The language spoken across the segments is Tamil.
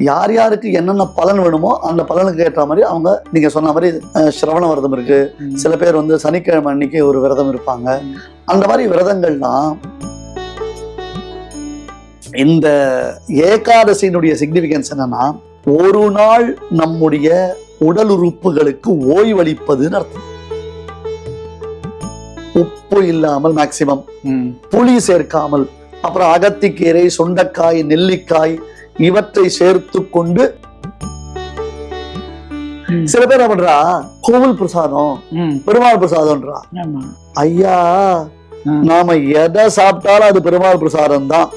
யார் யாருக்கு என்னென்ன பலன் வேணுமோ அந்த பலனுக்கு ஏற்ற மாதிரி அவங்க நீங்க சொன்ன மாதிரி சிரவண விரதம் இருக்கு. சில பேர் வந்து சனிக்கிழமை அன்னைக்கு ஒரு விரதம் இருப்பாங்க. அந்த மாதிரி விரதங்கள்லாம் இந்த ஏகாதசியினுடைய சிக்னிபிகன்ஸ் என்னன்னா ஒரு நாள் நம்முடைய உடல் உறுப்புகளுக்கு ஓய்வளிப்பதுன்னு அர்த்தம். உப்பு இல்லாமல் மேக்சிமம். புளி சேர்க்காமல் அப்புறம் அகத்திக்கீரை சுண்டைக்காய் நெல்லிக்காய் இவற்றை சேர்த்து கொண்டு. சில பேர் என்ன பண்றா? கோவில் பிரசாதம். பெருமாள் பிரசாதம்ன்றா. ஆமா. ஐயா. நாம எதை சாப்பிட்டாலும் அது பெருமாள் பிரசாதம் தான்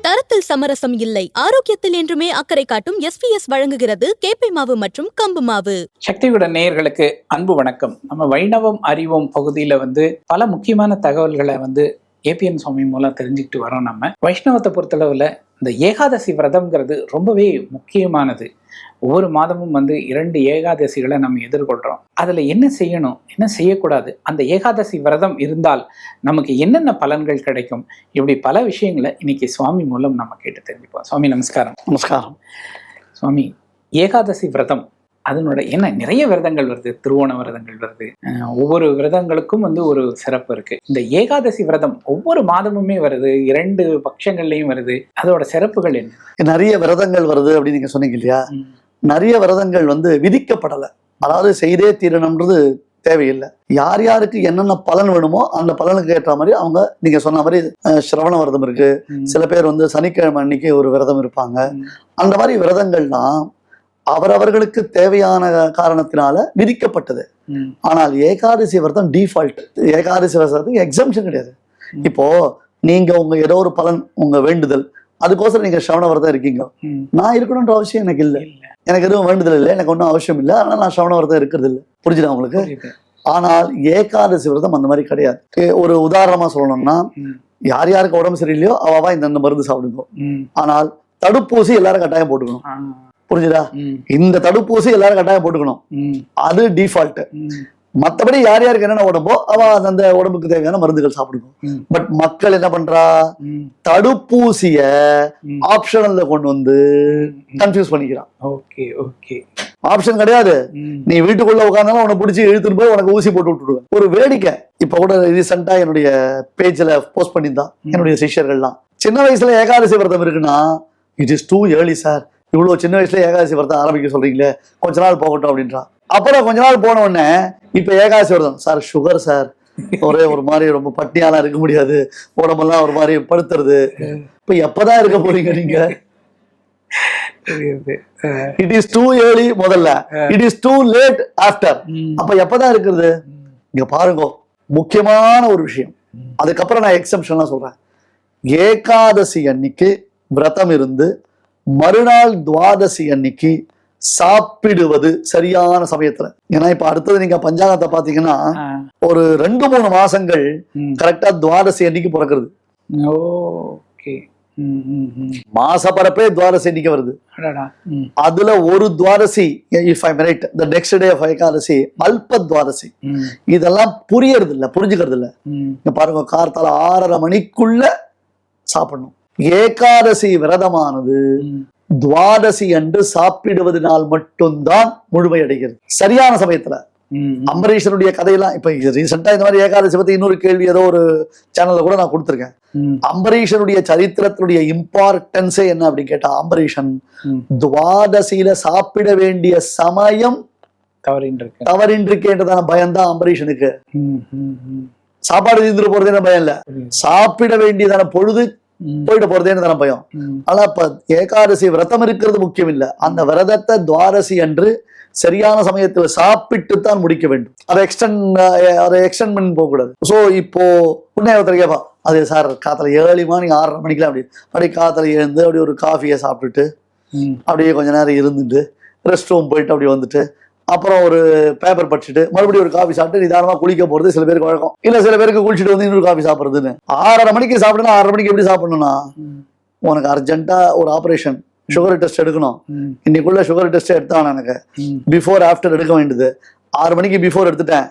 தரத்தில் சமரசம் இல்லை. ஆரோக்கியத்தில் என்றுமே அக்கறை காட்டும் எஸ்பிஎஸ் வழங்குகிறது கேப்பை மாவு மற்றும் கம்பு மாவு. சக்தியுடன் நேயர்களுக்கு அன்பு வணக்கம். நம்ம வைணவம் அறிவோம் பகுதியில வந்து பல முக்கியமான தகவல்களை வந்து ஏபிஎன் சுவாமி மூலம் தெரிஞ்சுக்கிட்டு வரோம் நம்ம. வைஷ்ணவத்தை பொறுத்தளவுல இந்த ஏகாதசி விரதம்ங்கிறது ரொம்பவே முக்கியமானது. ஒவ்வொரு மாதமும் வந்து இரண்டு ஏகாதசிகளை நம்ம எதிர்கொள்றோம். அதுல என்ன செய்யணும் என்ன செய்யக்கூடாது அந்த ஏகாதசி விரதம் இருந்தால் நமக்கு என்னென்ன பலன்கள் கிடைக்கும்? இப்படி பல விஷயங்களை இன்னைக்கு சுவாமி மூலம் நம்ம கேட்டு தெரிஞ்சுப்போம். சுவாமி நமஸ்காரம். நமஸ்காரம். சுவாமி ஏகாதசி விரதம் அதனோட என்ன நிறைய விரதங்கள் வருது. திருவோண விரதங்கள் வருது. ஒவ்வொரு விரதங்களுக்கும் வந்து ஒரு சிறப்பு இருக்கு. இந்த ஏகாதசி விரதம் ஒவ்வொரு மாதமுமே வருது. இரண்டு பட்சங்கள்லயும் வருது. அதோட சிறப்புகள் என்ன? நிறைய விரதங்கள் வருது அப்படின்னு நீங்க சொன்னீங்க இல்லையா? நிறைய விரதங்கள் வந்து விதிக்கப்படலை. அதாவது செய்தே தீரணும்ன்றது தேவையில்லை. யார் யாருக்கு என்னென்ன பலன் வேணுமோ அந்த பலனுக்கு ஏற்ற மாதிரி அவங்க நீங்க சொன்ன மாதிரி சிரவண விரதம் இருக்கு. சில பேர் வந்து சனிக்கிழமை அன்னைக்கு ஒரு விரதம் இருப்பாங்க. அந்த மாதிரி விரதங்கள்லாம் அவரவர்களுக்கு தேவையான காரணத்தினால விதிக்கப்பட்டது. ஆனால் ஏகாதசி விரதம் டிஃபால்ட் ஏகாதசி விரதத்துக்கு எக்ஸம்ஷன் கிடையாது. இப்போ நீங்க உங்க ஏதோ ஒரு பலன் உங்க வேண்டுதல் அதுக்கோசரம் நீங்க சிரவண விரதம் இருக்கீங்க. நான் இருக்கணும்ன்ற அவசியம் எனக்கு இல்லை எனக்கு எதுவும் வேண்டுதல் இல்லை எனக்கு ஒன்றும் அவசியம் இல்லை அதனால நான் சிரவண விரதம் இருக்கிறது இல்லை புரிஞ்சுதா உங்களுக்கு. ஆனால் ஏகாதசி விரதம் அந்த மாதிரி கிடையாது ஒரு உதாரணமா சொல்லணும்னா. யார் யாருக்கு உடம்பு சரியில்லையோ அவவா இந்த மருந்து சாப்பிடுங்க. ஆனால் தடுப்பூசி எல்லாரும் கட்டாயம் போட்டுக்கணும். புரிஞ்சுதா. இந்த தடுப்பூசி எல்லாரும் கட்டாயம் போட்டுக்கணும். அது டிஃபால்ட். மத்தபடி யார் யாருக்கு என்னென்ன உடம்போ அவ அந்த உடம்புக்கு தேவையான மருந்துகள் சாப்பிடுங்க ம். பட் மக்கள் என்ன பண்றா. தடுப்பூசிய. ஆப்ஷனல்ல கொண்டு வந்து கன்ஃபியூஸ் பண்ணிக்கிறான் ஓகே ஓகே ஆப்ஷன் கிடையாது. நீ வீட்டுக்குள்ள உட்காந்தாலும் உன்னை பிடிச்சி இழுத்துட்டு போய் உனக்கு ஊசி போட்டு விட்டுடுவேன் ஒரு வேடிக்கை இப்ப கூட ரீசெண்டா என்னுடைய பேஜ்ல போஸ்ட் பண்ணியிருந்தான். என்னுடைய சிஷ்யர்கள்லாம் சின்ன வயசுல ஏகாதசி விரதம் இருக்குன்னா it is too early sir இவ்வளவு சின்ன வயசுல ஏகாதசி விரதம் ஆரம்பிக்க சொல்றீங்களே கொஞ்ச நாள் போகட்டும் அப்படின்றான். அப்புறம் கொஞ்ச நாள் போன உடனே இப்ப ஏகாதசி விரதம். சார் சுகர் சார் ஒரே ஒரு மாதிரி ரொம்ப பட்டியாலாம் இருக்க முடியாது. உடம்பெல்லாம் ஒரு மாதிரி படுத்துறது. இப்ப எப்பதான் இருக்க போறீங்க நீங்க. இட் இஸ் டூ ஏர்லி முதல்ல. It is too late after. அப்ப எப்பதான் இருக்கிறது? இங்க பாருங்க முக்கியமான ஒரு விஷயம். அதுக்கப்புறம் நான் எக்ஸம்ஷன்லாம் சொல்றேன். ஏகாதசி அன்னைக்கு விரதம் இருந்து மறுநாள் துவாதசி அன்னைக்கு சாப்பிடுவது சரியான சமயத்துல ஏன்னா இப்ப அடுத்தது நீங்க பஞ்சாங்கத்தை பாத்தீங்கன்னா. ஒரு ரெண்டு மூணு மாசங்கள். கரெக்டா துவாதசி அன்னைக்கு பிறக்கிறது ஓகே ம். ம். ம். மாசப்பரப்பே துவாதசி அன்னைக்கு வருது. அதுல ஒரு Dwadashi if I right the next day of Ekadashi அல்ப துவாதசி ம். இதெல்லாம் புரியறது இல்ல புரிஞ்சுக்கிறது இல்ல பாருங்க கார்த்தால ஆறரை மணிக்குள்ள சாப்பிடணும் ஏகாதசி விரதமானது. துவாதசி அன்று சாப்பிடுவதனால் மட்டும்தான் முழுமையடைகிறது சரியான சமயத்துல. அம்பரீஷனுடைய கதையெல்லாம் இப்ப ரீசெண்டா இந்த மாதிரி ஏகாதசி பத்தி இன்னொரு கேள்வி ஏதோ ஒரு சேனல்ல கூட நான் கொடுத்துருக்கேன். அம்பரீஷனுடைய சரித்திரத்தினுடைய இம்பார்ட்டன்ஸே என்ன அப்படின்னு கேட்டா அம்பரீஷன். துவாதசியில சாப்பிட வேண்டிய சமயம் தவறின்னு இருக்கு தவறின்றிருக்கேன்றதான பயம்தான் அம்பரீஷனுக்கு ம். ம். ம். சாப்பாடு தீர்ந்துட்டு போறதே பயம் இல்ல. சாப்பிட வேண்டியதான பொழுது. போயிட்டு போறதேன்னு தானே பயம். ஆனா இப்ப ஏகாதசி விரதம் இருக்கிறது முக்கியம் இல்ல அந்த விரதத்தை துவாதசி அன்று சரியான சமயத்துல சாப்பிட்டு தான் முடிக்க வேண்டும். அதை எக்ஸ்டெண்ட் அதை எக்ஸ்டெண்ட் பண்ணி போக கூடாது சோ இப்போ உடனே ஒருத்தர் கேட்பா அது சார் காத்துல ஏழு மணி ஆறரை மணிக்கெல்லாம் அப்படி அப்படியே காத்துல எழுந்து அப்படியே ஒரு காஃபியை சாப்பிட்டுட்டு. அப்படியே கொஞ்ச நேரம் இருந்துட்டு ரெஸ்ட் ரூம் போயிட்டு அப்படி வந்துட்டு அப்புறம் ஒரு பேப்பர் படிச்சுட்டு மறுபடியும் ஒரு காஃபி சாப்பிட்டு நிதானமா குளிக்க போறது சில பேருக்கு வழக்கம். இல்ல சில பேருக்கு குளிச்சுட்டு வந்து இன்னொரு காஃபி சாப்பிடுறதுன்னு. ஆறரை மணிக்கு சாப்பிடணும் ஆறரை மணிக்கு எப்படி சாப்பிடணும்னா. உனக்கு அர்ஜென்ட்டா ஒரு ஆபரேஷன் சுகர் டெஸ்ட் எடுக்கணும். இன்னைக்குள்ள சுகர் டெஸ்ட் எடுத்தான் எனக்கு. பிஃபோர் ஆஃப்டர் எடுக்க வேண்டியது. ஆறு மணிக்கு பிஃபோர் எடுத்துட்டேன்.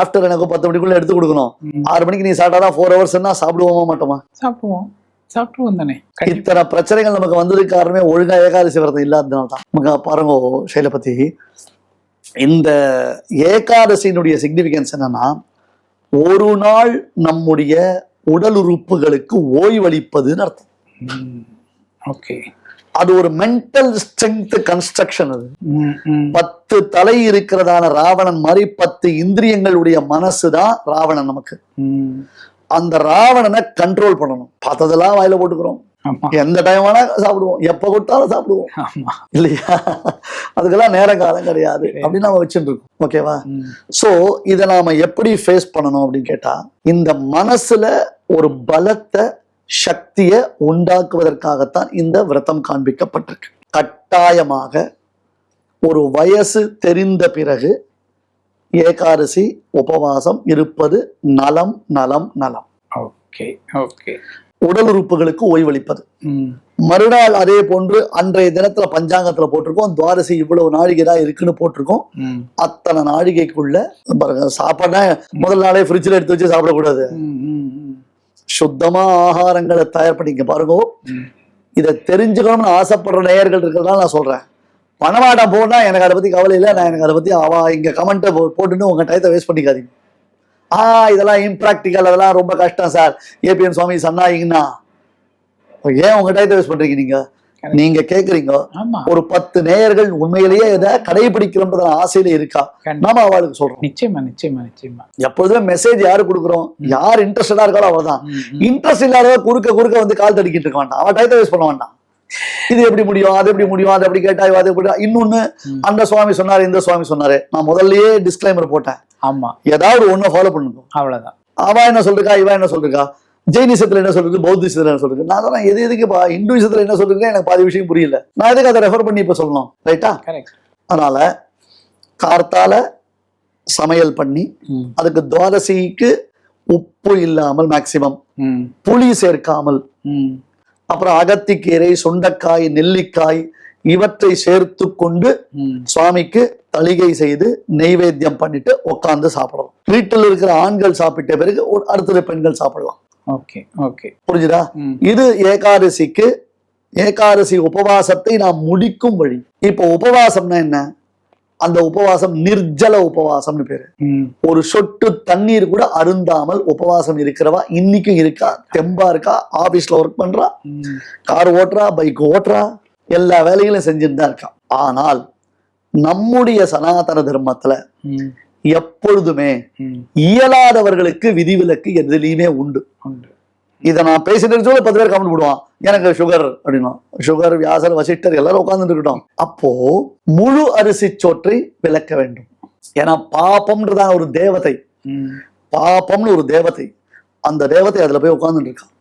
ஆஃப்டர் எனக்கு பத்து மணிக்குள்ள எடுத்து கொடுக்கணும். ஆறு மணிக்கு நீ சாப்பிட்டாதான் ஃபோர் ஹவர்ஸ்னா சாப்பிடுவோமா மாட்டோமா? சாப்பிடுவோம். சாப்பிட்டுருவோம் தானே. இத்தனை பிரச்சனைகள் நமக்கு வந்ததுக்கு காரணமே ஒழுங்கா ஏகாதசி விரதம் இல்லாததுனால தான். பாருங்க சைலபதி இந்த ஏகாதசியினுடைய சிக்னிஃபிகன்ஸ் என்னன்னா ஒரு நாள் நம்முடைய உடல் உறுப்புகளுக்கு ஓய்வளிப்பதுன்னு அர்த்தம். ஓகே அது ஒரு மென்டல் ஸ்ட்ரென்த் கன்ஸ்ட்ரக்ஷன் அது. பத்து தலை இருக்கிறதான ராவணன் மாதிரி பத்து இந்திரியங்களுடைய மனசு தான் ராவணன் நமக்கு. அந்த ராவணனை கண்ட்ரோல் பண்ணணும். பார்த்ததெல்லாம் வாயில போட்டுக்கிறோம். எந்த டைம் வேணா சாப்பிடுவோம். எப்ப கொடுத்தாலும் சாப்பிடுவோம். ஆமா. இல்லையா? அதுக்கெல்லாம் நேர காலம் கிடையாது. அப்படின்னு நம்ம வச்சுட்டு இருக்கோம் ஓகேவா சோ இதை நாம எப்படி ஃபேஸ் பண்ணணும் அப்படின்னு கேட்டா இந்த மனசுல ஒரு பலத்தை சக்தியை உண்டாக்குவதற்காகத்தான் இந்த விரதம் காண்பிக்கப்பட்டிருக்கு. கட்டாயமாக ஒரு வயசு தெரிந்த பிறகு ஏகாதசி உபவாசம் இருப்பது நலம் நலம் நலம். ஓகே ஓகே உடல் உறுப்புகளுக்கு ஓய்வளிப்பது. மறுநாள் அதே போன்று அன்றைய தினத்துல பஞ்சாங்கத்துல போட்டிருக்கோம். துவாரசி இவ்வளவு நாழிகை தான் இருக்குன்னு போட்டிருக்கோம். அத்தனை நாழிகைக்குள்ள பாருங்க சாப்பாடுனா முதல் நாளே ஃப்ரிட்ஜில் எடுத்து வச்சு சாப்பிடக்கூடாது. சுத்தமா ஆகாரங்களை தயார் பண்ணிக்க பாருங்க. இதை தெரிஞ்சுக்கணும்னு ஆசைப்படுற நேயர்கள் இருக்கிறதால நான் சொல்றேன். பணமாட்டம் போனா எனக்கு அதை பத்தி கவலை இல்லை. நான் எனக்கு அதை பத்தி அவ இங்க கமெண்ட்டை போட்டுன்னு உங்க டயத்தை வேஸ்ட் பண்ணிக்காதீங்க. ஆ இதெல்லாம் இம்ப்ராக்டிக்கல் அதெல்லாம் ரொம்ப கஷ்டம் சார். ஏபிஎன் சுவாமி சொன்னாங்கன்னா ஏன் உங்க டயத்தை வேஸ்ட் பண்றீங்க நீங்க? நீங்க கேக்குறீங்க. ஒரு பத்து நேயர்கள் உண்மையிலேயே இதை கடைபிடிக்கிறோம்ன்ற ஆசையில இருக்கா. நாம அவளுக்கு சொல்றோம். நிச்சயமா நிச்சயமா நிச்சயமா. எப்பொழுதுமே மெசேஜ் யாரு கொடுக்குறோம்? யார் இன்ட்ரெஸ்டடா இருக்காளோ அவர்தான் ம், ம். இன்ட்ரெஸ்ட் இல்லாதவ குறுக்க குறுக்க வந்து கால் தடிக்கிட்டு இருக்க வேண்டாம். அவன் டயத்தை வேஸ்ட் பண்ண வேண்டாம். இது எப்படி முடியும்? அது எப்படி முடியும்? அது எப்படி கேட்டா அது எப்படி இன்னொன்னு. அந்த சுவாமி சொன்னாரு இந்த சுவாமி சொன்னாரு. நான் முதல்லயே டிஸ்க்ளைமர் போட்டேன். ஆமா. ஏதாவது ஒண்ணு ஃபாலோ பண்ணுங்க அவ்வளவுதான். அவ என்ன சொல்றா இவ என்ன சொல்றா ஜெயினிசத்துல என்ன சொல்றது பௌத்திசத்துல என்ன சொல்றது நான் தான் எது எதுக்கு இந்துவிசத்துல என்ன சொல்றீங்க எனக்கு பாதி விஷயம் புரியல. நான் எதுக்கு அதை ரெஃபர் பண்ணி இப்ப சொல்லணும்? ரைட்டா அதனால கார்த்தால சமையல் பண்ணி அதுக்கு துவாதசிக்கு உப்பு இல்லாமல் மேக்சிமம் புளி சேர்க்காமல். அப்புறம் அகத்திக்கீரை சுண்டைக்காய் நெல்லிக்காய் இவற்றை சேர்த்து கொண்டு சுவாமிக்கு தளிகை செய்து நெய்வேத்தியம் பண்ணிட்டு உட்கார்ந்து சாப்பிடலாம். வீட்டில் இருக்கிற ஆண்கள் சாப்பிட்ட பிறகு அடுத்தது பெண்கள் சாப்பிடலாம். Okay okay. புரிஞ்சுதா? இது ஏகாதசிக்கு ஏகாதசி உபவாசத்தை நாம் முடிக்கும் வழி. இப்போ உபவாசம்னா என்ன? அந்த உபவாசம் நிர்ஜல உபவாசம்னு பேரு. ஒரு சொட்டு தண்ணீர் கூட அருந்தாமல் உபவாசம் இருக்கிறவா இன்னைக்கும் இருக்கா? தெம்பா இருக்கா? ஆபீஸ்ல ஒர்க் பண்றா? கார் ஓட்டுறா? பைக் ஓட்டுறா? எல்லா வேலைகளும் செஞ்சுட்டு தான் இருக்கா. ஆனால் நம்முடைய சனாதன தர்மத்துல எப்பொழுதுமே இயலாதவர்களுக்கு விதிவிலக்கு எதுலையுமே உண்டு. இதை நான் பேசிட்டு சொல்ல பத்து பேர் கமெண்ட் போடுவான். எனக்கு சுகர் அப்படின்னா சுகர் வியாசர் வசிஷ்டர் எல்லாரும் உட்கார்ந்துட்டு இருக்கட்டும் அப்போ முழு அரிசி சோற்றை விளக்க வேண்டும். ஏன்னா பாப்பம்ன்றதான ஒரு தேவதை. பாப்பம்னு ஒரு தேவதை. அந்த தேவதை அதுல போய் உட்கார்ந்துட்டு இருக்கான்.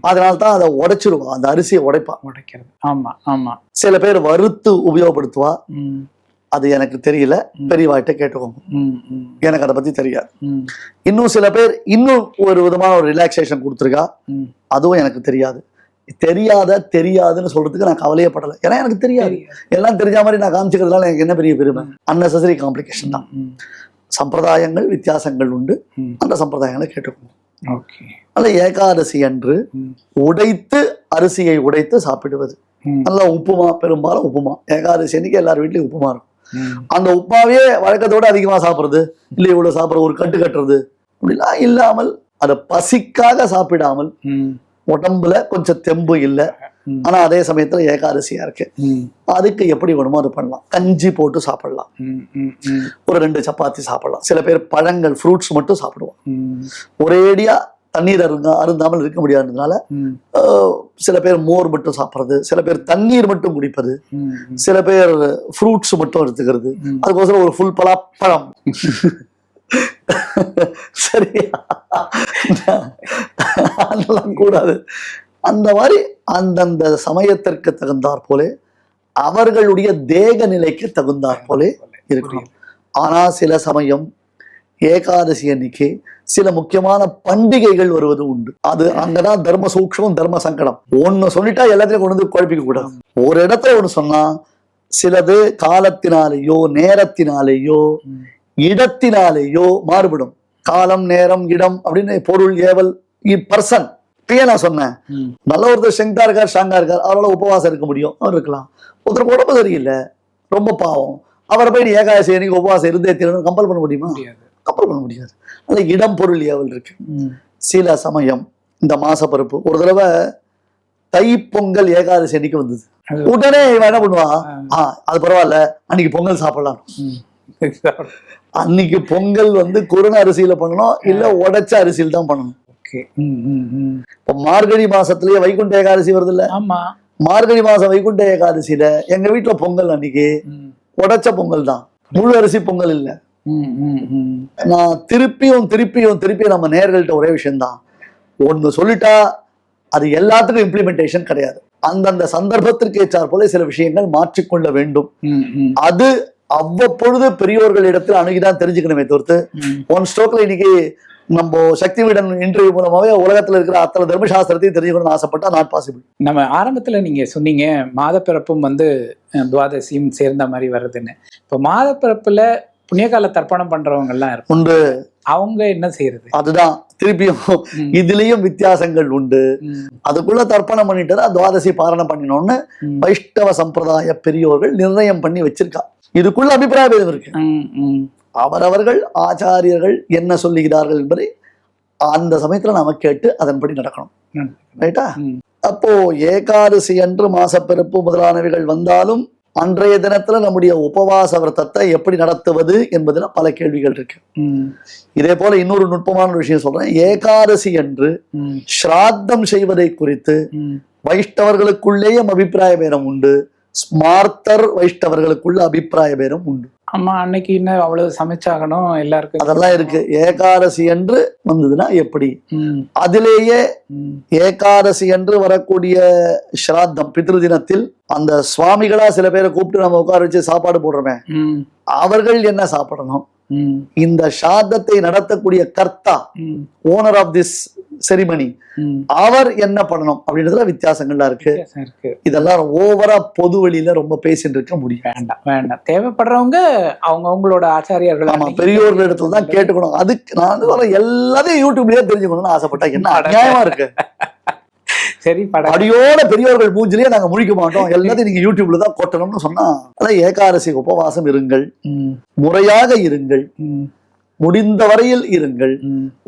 அதனால தான் அதை உடைச்சிருவான். அந்த அரிசியை உடைப்பான். உடைக்கிறது. ஆமா ஆமா. சில பேர் வறுத்து உபயோகப்படுத்துவா. அது எனக்கு தெரியல. ம். பெரியவாட்ட கேட்டுக்கோங்க. எனக்கு அதை பத்தி தெரியாது. இன்னும் சில பேர் இன்னும் ஒரு விதமான ஒரு ரிலாக்ஸேஷன் கொடுத்துருக்கா? அதுவும் எனக்கு தெரியாது. தெரியாத தெரியாதுன்னு சொல்றதுக்கு நான் கவலையே படலை. ஏன்னா எனக்கு தெரியாது. எல்லாம் தெரிஞ்ச மாதிரி நான் காமிச்சிக்கிறதுனால எனக்கு என்ன பெரிய பெருமை? அன்னெசரி காம்ப்ளிகேஷன் தான். சம்பிரதாயங்கள் வித்தியாசங்கள் உண்டு. அந்த சம்பிரதாயங்களை கேட்டுக்கணும் அல்ல ஏகாதசி அன்று உடைத்து அரிசியை உடைத்து சாப்பிடுவது. நல்லா உப்புமா பெரும்பாலும் உப்புமா. ஏகாதசி அன்னைக்கு எல்லார் வீட்லயும் உப்புமா இருக்கும். அந்த உப்பாவே வழக்கத்தோட அதிகமா சாப்பிடுறது? இல்லை இவ்வளவு சாப்பிடுறது ஒரு கட்டு கட்டுறது? அப்படிலாம் இல்லாமல் அதை பசிக்காக சாப்பிடாமல் உடம்புல கொஞ்சம் தெம்பு இல்லை. ஆனா அதே சமயத்துல ஏகாதசியா இருக்கு. அதுக்கு எப்படி வேணுமோ அது பண்ணலாம். கஞ்சி போட்டு சாப்பிடலாம். ஒரு ரெண்டு சப்பாத்தி சாப்பிடலாம். சில பேர் பழங்கள் ஃப்ரூட்ஸ் மட்டும் சாப்பிடுவோம் ஒரேடியா தண்ணீர் அருங்க அருந்தாமல் இருக்க முடியாததுனால சில பேர் மோர் மட்டும் சாப்பிட்றது சில பேர் தண்ணீர் மட்டும் குடிப்பது சில பேர் ஃப்ரூட்ஸ் மட்டும் எடுத்துக்கிறது. அதுக்கோசரம் ஒரு ஃபுல் பலாப்பழம். சரியா? அதெல்லாம் கூடாது. அந்த மாதிரி அந்தந்த சமயத்திற்கு தகுந்தாற் போலே அவர்களுடைய தேக நிலைக்கு தகுந்தாற் போலே இருக்கணும். ஆனா சில சமயம் ஏகாதசி அன்னைக்கு சில முக்கியமான பண்டிகைகள் வருவது உண்டு. அது அங்கதான் தர்ம சூக்ஷமும் தர்ம சங்கடம். ஒண்ணு சொல்லிட்டா எல்லாத்தையும் கொண்டு வந்து குழப்பிக்க கூடாது ஒரு இடத்துல ஒண்ணு சொன்னா சிலது காலத்தினாலேயோ நேரத்தினாலேயோ. இடத்தினாலேயோ மாறுபடும். காலம் நேரம் இடம் அப்படின்னு பொருள் ஏவல் பர்சன் இப்பயே நான் சொன்னேன். நல்ல ஒருத்தர் ஸ்ட்ரெங்தா இருக்கார் ஸ்ட்ராங்கா இருக்கார். அவரால் உபவாசம் இருக்க முடியும். அவர் இருக்கலாம். ஒருத்தருக்கு உடம்பு சரியில்லை. ரொம்ப பாவம். அவரை போய் நீ ஏகாதசி அன்னைக்கு உபவாசம் இருந்தே தீரணும். கம்பல் பண்ண முடியுமா? கம்பல் பண்ண முடியாது அது இடம் பொருள் ஏவல் இருக்கு. சில சமயம் இந்த மாசப்பருப்பு ஒரு தடவை தை பொங்கல் ஏகாதசி அன்னைக்கு வந்தது உடனே இவன் என்ன பண்ணுவான் ஆ. அது பரவாயில்ல அன்னைக்கு பொங்கல் சாப்பிடலாம். அன்னைக்கு பொங்கல் வந்து குருண அரிசியில பண்ணணும் இல்ல உடைச்ச அரிசியில் தான் பண்ணணும். இப்போ மார்கழி மாசத்துலயே வைகுண்ட ஏகாதசி வருது இல்ல மார்கழி மாசம் வைகுண்ட ஏகாதசியில எங்க வீட்டுல பொங்கல் அன்னைக்கு. உடைச்ச பொங்கல் தான் முழு அரிசி பொங்கல் இல்ல. நான் திருப்பியும் திருப்பியும் திருப்பி நம்ம நேர்கள்ட்ட ஒரே விஷயம்தான். ஒண்ணு சொல்லிட்டா அது எல்லாத்துக்கும் இம்ப்ளிமெண்டேஷன் கிடையாது. அந்தந்த சந்தர்ப்பத்திற்கு ஏற்றாற் போல சில விஷயங்கள் மாற்றிக்கொள்ள வேண்டும். அது அவ்வப்பொழுது பெரியோர்களிடத்தில் அணுகிதான் தெரிஞ்சுக்கணுமே தவிர்த்து. ஒன் ஸ்ட்ரோக்ல இன்னைக்கு நம்ம சக்தி வீடன் இன்டர்வியூ மூலமாவே உலகத்துல இருக்கிற அத்தனை தர்மசாஸ்திரத்தையும் தெரிஞ்சுக்கணும்னு ஆசைப்பட்டா நாட் பாசிபிள் நம்ம ஆரம்பத்துல நீங்க சொன்னீங்க மாதப்பிறப்பும் வந்து துவாதசியும் சேர்ந்த மாதிரி வருதுன்னு. இப்போ மாதப்பிறப்புல புண்ணியகால தர்ப்பணம் பண்றவங்க எல்லாம் இருப்பாங்க. உண்டு. அவங்க என்ன செய்யறது? அதுதான். திருப்பியும். இதுலயும் வித்தியாசங்கள் உண்டு. அதுக்குள்ள தர்ப்பணம் பண்ணிட்டு தான் துவாதசி பாரணம் பண்ணினோம்னு வைஷ்ணவ சம்பிரதாய பெரியோர்கள் நிர்ணயம் பண்ணி வச்சிருக்கா. இதுக்குள்ள அபிப்பிராய பேதம் இருக்கு. அவரவர்கள் ஆச்சாரியர்கள் என்ன சொல்லுகிறார்கள் என்பதை அந்த சமயத்துல நாம கேட்டு அதன்படி நடக்கணும். ரைட்டா. அப்போ ஏகாதசி அன்று மாசப்பிறப்பு முதலானவைகள் வந்தாலும் அன்றைய தினத்துல நம்முடைய உபவாச விரதத்தை எப்படி நடத்துவது என்பதுல பல கேள்விகள் இருக்கு. இதே போல இன்னொரு நுட்பமான ஒரு விஷயம் சொல்றேன். ஏகாதசி அன்று ம், ஸ்ராத்தம் செய்வதை குறித்து. வைஷ்ணவர்களுக்குள்ளேயும் அபிப்பிராய பேதம் உண்டு. ஸ்மார்த்தர் வைஷ்ணவர்களுக்குள்ள அபிப்பிராய பேதம் உண்டு. ஆமா அன்னைக்கு இன்னும் அவ்வளவு சமைச்சாகணும் எல்லாருக்கும். அதெல்லாம் இருக்கு. ஏகாதசி அன்று வந்ததுன்னா எப்படி? அதிலேயே ம், ஏகாதசி அன்று வரக்கூடிய ஸ்ராத்தம் பித்ரு தினத்தில் அந்த சுவாமிகளா சில பேரை கூப்பிட்டு நம்ம உட்கார வச்சு சாப்பாடு போடுறோமே அவர்கள் என்ன சாப்பிடணும்? இந்த ஸ்ராத்தத்தை நடத்தக்கூடிய கர்த்தா ஓனர் ஆஃப் திஸ் செரிமனி ம். அவர் என்ன பண்ணணும் அப்படின்றதுல வித்தியாசங்கள்லாம் இருக்கு. இதெல்லாம் ஓவரா பொது வெளியில ரொம்ப பேசிட்டு இருக்க முடியும். வேண்டாம் வேண்டாம். தேவைப்படுறவங்க அவங்க அவங்களோட ஆச்சாரியர்கள் ஆமா பெரியோர்கள் இடத்துல தான் கேட்டுக்கணும். அதுக்கு நான் எல்லாத்தையும் யூடியூப்லயே தெரிஞ்சுக்கணும்னு ஆசைப்பட்டேன் என்ன அநியாயமா இருக்கு? சரி அடியோட பெரியவர்கள் மூஞ்சிலேயே நாங்க முழிக்க மாட்டோம். எல்லாத்தையும் நீங்க யூடியூப்ல தான் கொட்டணும்னு சொன்னா அதான் ஏகாதசி உபவாசம் இருங்கள். முறையாக இருங்கள். முடிந்த வரையில் இருங்கள்.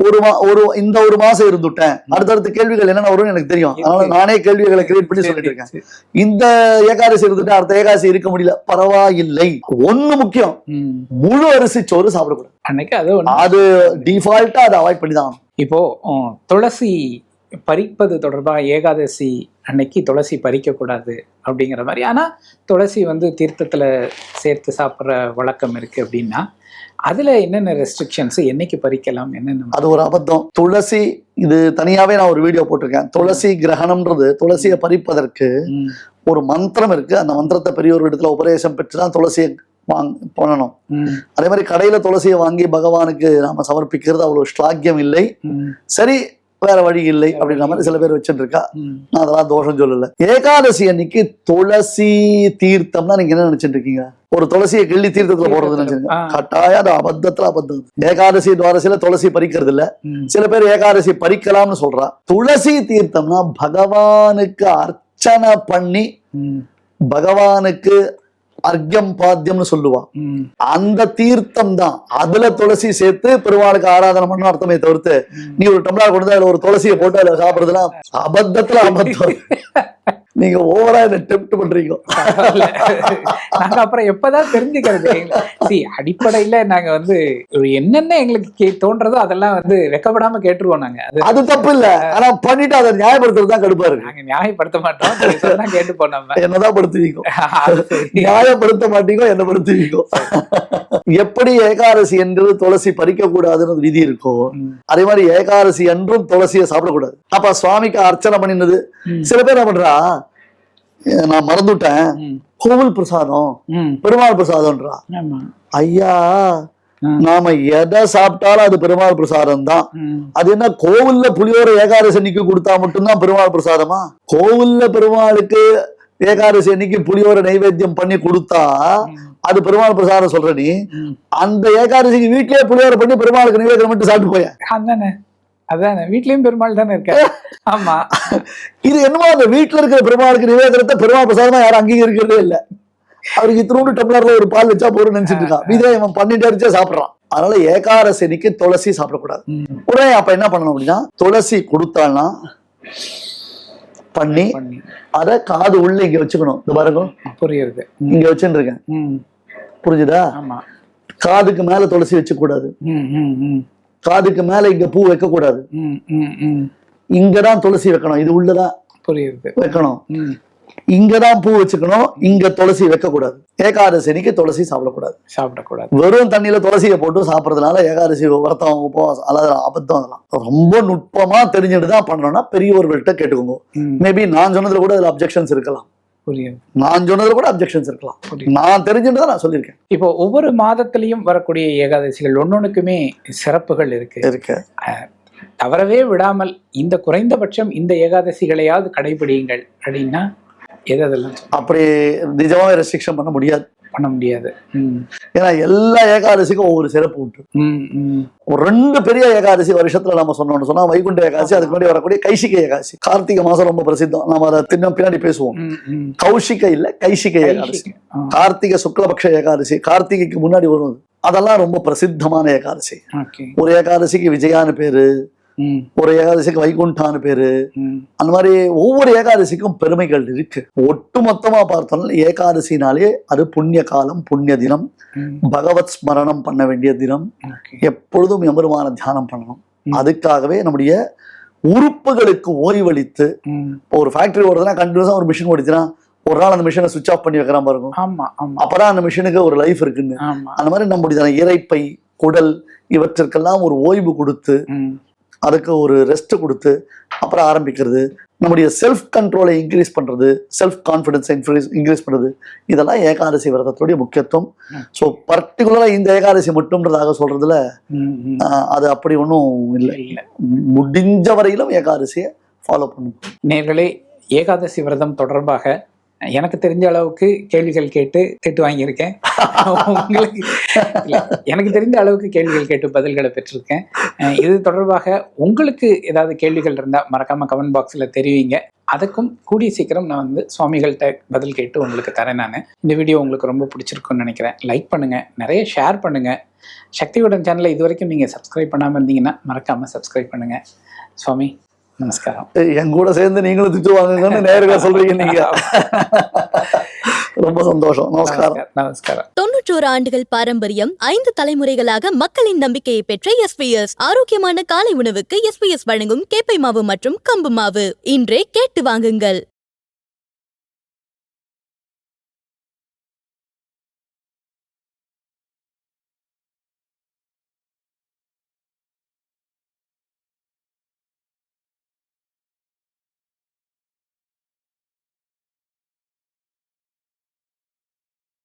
ஒரு ஒரு இந்த ஒரு மாசம் இருந்துட்டேன். அடுத்தடுத்த கேள்விகள் என்னென்ன வரும்னு எனக்கு தெரியும். அதனால நானே கேள்விகளை கிரியேட் பண்ணி சொல்லிட்டு இருக்கேன். இந்த ஏகாதசி இருந்துட்டு அடுத்த ஏகாதசி இருக்க முடியல. பரவாயில்லை. ஒண்ணு முக்கியம். முழு அரிசி சோறு சாப்பிடக்கூடாது. அன்னைக்கு அது அது டிஃபால்ட்டா அதை அவாய்ட் பண்ணி தான் இப்போ துளசி பறிப்பது தொடர்பாக ஏகாதசி அன்னைக்கு துளசி பறிக்கக்கூடாது அப்படிங்கிற மாதிரி. ஆனால் துளசி வந்து தீர்த்தத்தில் சேர்த்து சாப்பிட்ற வழக்கம் இருக்கு அப்படின்னா அதில் என்னென்ன ரெஸ்ட்ரிக்ஷன்ஸ் என்னைக்கு பறிக்கலாம் என்னென்ன அது ஒரு அபத்தம். துளசி இது தனியாவே நான் ஒரு வீடியோ போட்டிருக்கேன். துளசி கிரகணம்ன்றது துளசியை பறிப்பதற்கு ஒரு மந்திரம் இருக்கு. அந்த மந்திரத்தை பெரியவர் இடத்துல உபதேசம் பெற்று தான் துளசியை வாங் பண்ணணும். அதே மாதிரி கடையில துளசியை வாங்கி பகவானுக்கு நாம சமர்ப்பிக்கிறது அவ்வளவு ஸ்லாக்கியம் இல்லை. சரி வேற வழி இல்லை அப்படின்ற மாதிரி சில பேர் ம். நான் அதெல்லாம் தோஷம் சொல்லல. ஏகாதசி அன்னைக்கு துளசி தீர்த்தம்னா நீங்க என்ன நினைச்சிட்டு இருக்கீங்க? ஒரு துளசியை கிள்ளி தீர்த்தத்துல போடுறது நினைச்சிருங்க. கட்டாயம் அது அபத்தத்துல அபத்தம். ஏகாதசி துவாரசியில துளசி பறிக்கிறது இல்ல. சில பேர் ஏகாதசி பறிக்கலாம்னு சொல்றா. துளசி தீர்த்தம்னா பகவானுக்கு அர்ச்சனை பண்ணி பகவானுக்கு அர்க்கம் பாத்தியம்னு சொல்லுவா ம், அந்த தீர்த்தம் தான். அதுல துளசி சேர்த்து பெருமாளுக்கு ஆராதனை பண்ண அர்த்தமே தவிர்த்து. நீ ஒரு டம்ளர் கொண்டு வந்து அதுல ஒரு துளசியை போட்டு அதுல சாப்பிடுறதுலாம் அபத்தத்துல அபத்தம். நீங்க ஓவரா என்ன டெம்ட் பண்றீங்க. நாங்க அப்புறம் எப்பதான் தெரிஞ்சுக்கிறது? சி அடிப்படையில நாங்க வந்து என்னென்ன எங்களுக்கு தோன்றதோ அதெல்லாம் வந்து வெக்கப்படாம கேட்டுருவோம் நாங்க. அது தப்பு இல்ல. ஆனா பண்ணிட்டு அதை நியாயப்படுத்துறது தான் கடுப்பா இருக்கு. நாங்க நியாயப்படுத்த மாட்டோம். கேட்டுப்போம் நம்ம. என்னதான் படுத்துவீங்க. நியாயப்படுத்த மாட்டீங்க என்ன படுத்துவீங்க எப்படி ஏகாதசி என்று துளசி பறிக்க கூடாதுன்னு விதி இருக்கோ ம், அதே மாதிரி ஏகாதசி அன்றும் துளசியை சாப்பிடக்கூடாது. அப்ப சுவாமிக்கு அர்ச்சனை பண்ணினது. சில பேர் என்ன பண்றா "ஏ, நான் மறந்துட்டேன். கோவில் பிரசாதம். பெருமாள் பிரசாதம்ன்றா. ஐயா. நாம எதை சாப்பிட்டாலும் அது பெருமாள் பிரசாதம் தான் அது என்ன கோவில்ல புளியோர ஏகாதசி அன்னைக்கு கொடுத்தா மட்டும்தான் பெருமாள் பிரசாதமா? கோவில்ல பெருமாளுக்கு ஏகாதசி அன்னைக்கு புளியோர நைவேத்தியம் பண்ணி கொடுத்தா அது பெருமாள் பிரசாதம் சொல்ற நீ. அந்த ஏகாதசிக்கு வீட்லயே புளியோர பண்ணி பெருமாளுக்கு நைவேத்தியம் மட்டும் சாப்பிட்டு போய அதானே. அதானே. வீட்லயும் பெருமாள் தானே இருக்க ஆமா. இது என்னமோ அந்த வீட்டுல இருக்கிற பெருமாளுக்கு நிவேதனத்தை பெருமாள் பிரசாதமா யாரும் அங்கீகரிக்கிறதே இல்ல. அவருக்கு இத்தினோண்டு டம்ளர்ல ஒரு பால் வச்சா போறோம் நினைச்சிட்டு இருக்கான் இதே இவன் பன்னெண்டு அடிச்சா சாப்பிடுறான். அதனால ஏகாரசனிக்கு துளசி சாப்பிடக்கூடாது. உடனே அப்ப என்ன பண்ணணும் அப்படின்னா துளசி கொடுத்தான்னா பண்ணி அத காது உள்ள இங்க வச்சுக்கணும். இந்த பாருங்க. புரியுது. இங்க வச்சுட்டு இருக்கேன். புரிஞ்சுதா? ஆமா. காதுக்கு மேல துளசி வச்சு கூடாது. காதுக்கு மேல இங்க பூ வைக்க கூடாது ம். இங்கதான் துளசி வைக்கணும். இது உள்ளதான் புரியுது. வைக்கணும். இங்கதான் பூ வச்சுக்கணும். இங்க துளசி வைக்க கூடாது ஏகாதசனிக்கு துளசி சாப்பிடக்கூடாது. சாப்பிடக்கூடாது. வெறும் தண்ணியில துளசியை போட்டு சாப்பிடறதுனால ஏகாதசி விரதம் உபவாசம் அதாவது அபத்தம் அதெல்லாம். ரொம்ப நுட்பமா தெரிஞ்சுட்டு தான் பண்ணணும்னா பெரியவர்கள்ட்ட கேட்டுக்கோங்க. மேபி நான் சொன்னதுல கூட அதுல அப்ஜெக்ஷன்ஸ் இருக்கலாம். புரியுது. நான் சொன்னதுல கூட அப்ஜெக்ஷன்ஸ் இருக்கலாம். நான் தெரிஞ்சுட்டு தான் நான் சொல்லியிருக்கேன். இப்போ ஒவ்வொரு மாதத்திலையும் வரக்கூடிய ஏகாதசிகள் ஒன்னொன்னுக்குமே சிறப்புகள் இருக்கு. இருக்கு. தவறவே விடாமல் இந்த குறைந்தபட்சம் இந்த ஏகாதசிகளையாவது கடைபிடியுங்கள் அப்படின்னா எது அதெல்லாம் அப்படி நிஜமாவே ரெஸ்ட்ரிக்ஷன் பண்ண முடியாது. பண்ண முடியாது. ஏன்னா எல்லா ஏகாதசிக்கும் ஒவ்வொரு சிறப்பு உண்டு. ஒரு ரெண்டு பெரிய ஏகாதசி வருஷத்துல நம்ம சொன்னோம்னு சொன்னா வைகுண்ட ஏகாதசி அதுக்கு முன்னாடி வரக்கூடிய கைசிக ஏகாதசி. கார்த்திகை மாசம் ரொம்ப பிரசித்தம். நம்ம அதை தின்ன பின்னாடி பேசுவோம். கௌஷிக இல்ல கைசிக ஏகாதசி. கார்த்திகை சுக்லபக்ஷ ஏகாதசி. கார்த்திகைக்கு முன்னாடி வரும் அது. அதெல்லாம் ரொம்ப பிரசித்தமான ஏகாதசி. ஒரு ஏகாதசிக்கு விஜயான்னு பேரு ஒரு ஏகாதசிக்கு வைகுண்டான்னு பேரு. அந்த மாதிரி ஒவ்வொரு ஏகாதசிக்கும் பெருமைகள் இருக்கு. ஒட்டு மொத்தமா பார்த்தோம்னா ஏகாதசினாலே அது புண்ணிய காலம் புண்ணிய தினம். பகவத் ஸ்மரணம் பண்ண வேண்டிய தினம். எப்பொழுதும் எம்பெருமான தியானம் பண்ணணும். அதுக்காகவே நம்முடைய உறுப்புகளுக்கு ஓய்வளித்து ஒரு ஃபேக்டரி ஓடுதுன்னா கண்டினியூஸா ஒரு மிஷின் ஓடிச்சுன்னா ஒரு நாள் அந்த மிஷினை சுவிச் ஆஃப் பண்ணி பாருங்க. ஆமா ஆமா. அப்பதான் அந்த மிஷினுக்கு ஒரு லைஃப் இருக்குன்னு. அந்த மாதிரி நம்முடைய இறைப்பை குடல் இவற்றிற்கெல்லாம் ஒரு ஓய்வு கொடுத்து அதுக்கு ஒரு ரெஸ்ட் கொடுத்து அப்புறம் ஆரம்பிக்கிறது. நம்முடைய செல்ஃப் கண்ட்ரோலை இன்க்ரீஸ் பண்றது செல்ஃப் கான்ஃபிடன்ஸை இன்க்ரீஸ் இன்க்ரீஸ் பண்றது இதெல்லாம் ஏகாதசி விரதத்துடைய முக்கியத்துவம். ஸோ பர்டிகுலரா இந்த ஏகாதசி மட்டும்ன்றதாக. ஆஹ், அது அப்படி ஒன்றும் இல்லை. இல்ல. முடிஞ்ச வரையிலும் ஏகாதசியை ஃபாலோ பண்ணும் நேர்களே ஏகாதசி விரதம் தொடர்பாக எனக்கு தெரிஞ்ச அளவுக்கு கேள்விகள் கேட்டு திட்டு வாங்கியிருக்கேன். உங்களுக்கு எனக்கு தெரிஞ்ச அளவுக்கு கேள்விகள் கேட்டு பதில்களை பெற்றிருக்கேன். இது தொடர்பாக உங்களுக்கு ஏதாவது கேள்விகள் இருந்தால் மறக்காம கமெண்ட் பாக்ஸில் தெரிவிங்க. அதுக்கும் கூடிய சீக்கிரம் நான் வந்து சுவாமிகள்கிட்ட பதில் கேட்டு உங்களுக்கு தரேன் நான். இந்த வீடியோ உங்களுக்கு ரொம்ப பிடிச்சிருக்குன்னு நினைக்கிறேன். லைக் பண்ணுங்கள் நிறைய ஷேர் பண்ணுங்கள் சக்தியுடன் சேனலை இது வரைக்கும் நீங்கள் சப்ஸ்கிரைப் பண்ணாமல் இருந்தீங்கன்னா மறக்காமல் சப்ஸ்கிரைப் பண்ணுங்கள் சுவாமி நமஸ்காரம் என் கூட சேர்ந்து நீங்களும் திட்டு வாங்குங்கன்னு நேருగా சொல்றீங்க நீங்க ரொம்ப சந்தோஷம் நமஸ்காரம் நமஸ்காரம் நமஸ்காரம் தொன்னூற்றோரு ஆண்டுகள் பாரம்பரியம் ஐந்து தலைமுறைகளாக மக்களின் நம்பிக்கையை பெற்ற எஸ்பிஎஸ் ஆரோக்கியமான காலை உணவுக்கு எஸ்பிஎஸ் வழங்கும் கேப்பை மாவு மற்றும் கம்பு மாவு இன்றே கேட்டு வாங்குங்கள்